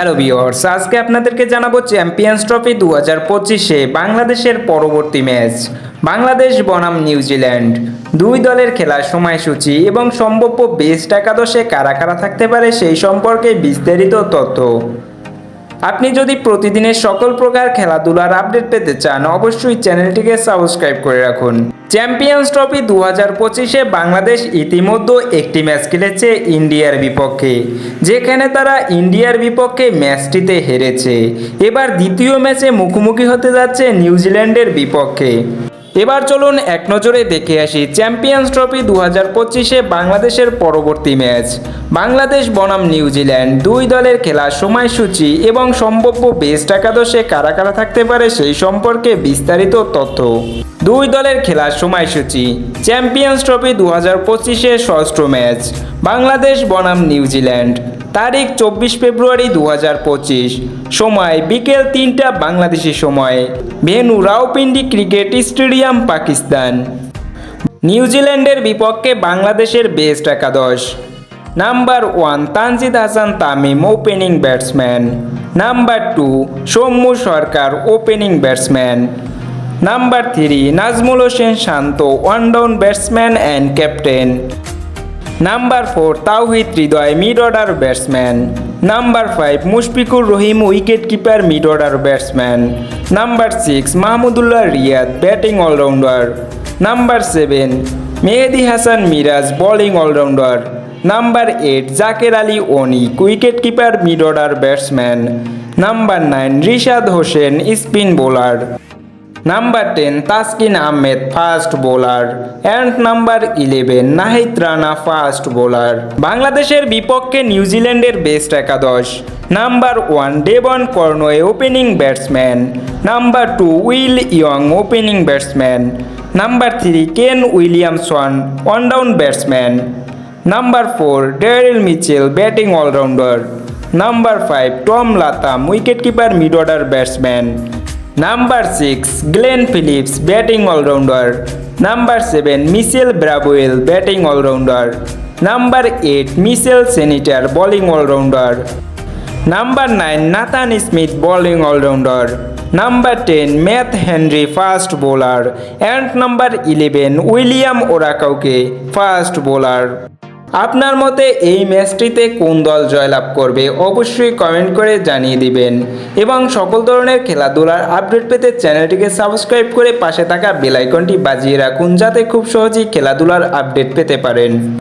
Hello viewers আজকে আপনাদেরকে জানাব চ্যাম্পিয়ন্স ট্রফি দু হাজার পঁচিশে বাংলাদেশের পরবর্তী ম্যাচ বাংলাদেশ, বনাম নিউজিল্যান্ড দুই দলের খেলার সময়সূচি এবং সম্ভাব্য বেস্ট একাদশে কারা কারা থাকতে পারে সেই সম্পর্কে বিস্তারিত তথ্য। আপনি যদি প্রতিদিনের সকল প্রকার খেলাধুলার আপডেট পেতে চান, অবশ্যই চ্যানেলটিকে সাবস্ক্রাইব করে রাখুন। চ্যাম্পিয়ন্স ট্রফি দু হাজার পঁচিশে বাংলাদেশ ইতিমধ্যে একটি ম্যাচ খেলেছে ইন্ডিয়ার বিপক্ষে, যেখানে তারা ইন্ডিয়ার বিপক্ষে ম্যাচটিতে হেরেছে। এবার দ্বিতীয় ম্যাচে মুখোমুখি হতে যাচ্ছে নিউজিল্যান্ডের বিপক্ষে। এবার চলুন এক নজরে দেখে আসি চ্যাম্পিয়ন্স ট্রফি দু হাজার পঁচিশে বাংলাদেশের পরবর্তী ম্যাচ। বাংলাদেশ বনাম নিউজিল্যান্ড দুই দলের খেলার সময়সূচি এবং সম্ভাব্য বেস্ট একাদশে কারা কারা থাকতে পারে সেই সম্পর্কে বিস্তারিত তথ্য। দুই দলের খেলার সময়সূচি। চ্যাম্পিয়ন্স ট্রফি দু হাজার পঁচিশে ষষ্ঠ ম্যাচ। বাংলাদেশ, বনাম নিউজিল্যান্ড তারিখ চব্বিশ ফেব্রুয়ারি দু হাজার পঁচিশ। সময় বিকেল তিনটা বাংলাদেশি সময়। Venue Rawalpindi cricket stadium, Pakistan. নিউজিল্যান্ডের বিপক্ষে বাংলাদেশের বেস্ট একাদশ। Number one Tanzid Hasan Tamim, opening batsman. Number two Soumya Sarkar, opening batsman. Number three Najmul Hossain Shanto one down batsman and captain number four Towhid Hridoy mid order batsman number five Mushfiqur Rahim wicket keeper mid order batsman number six Mahmudullah Riyad batting allrounder number seven Mehedi Hasan Miraz bowling allrounder number eight Jaker Ali Anik wicket keeper mid order batsman number nine Rishad Hossain spin bowler number ten Taskin Ahmed fast bowler and number eleven Nahid Rana fast bowler বাংলাদেশের বিপক্ষে নিউজিল্যান্ডের best একাদশ। Number one Devon Conway opening batsman number two Will Young opening batsman number three Kane Williamson one down batsman number four Daryl Mitchell batting allrounder number five Tom Latham wicket keeper mid order batsman number six Glenn Phillips batting allrounder number seven Michael Bracewell batting allrounder number eight Mitchell Santner bowling allrounder number nine Nathan Smith bowling allrounder number ten Matt Henry fast bowler and number eleven William O'Rourke fast bowler আপনার মতে এই ম্যাচটিতে কোন দল জয়লাভ করবে অবশ্যই comment করে জানিয়ে দিবেন। এবং সকল ধরনের খেলাধুলার আপডেট পেতে চ্যানেলটিকে সাবস্ক্রাইব করে পাশে থাকা বেলাইকনটি বাজিয়ে রাখুন যাতে খুব সহজেই খেলাধুলার আপডেট পেতে পারেন।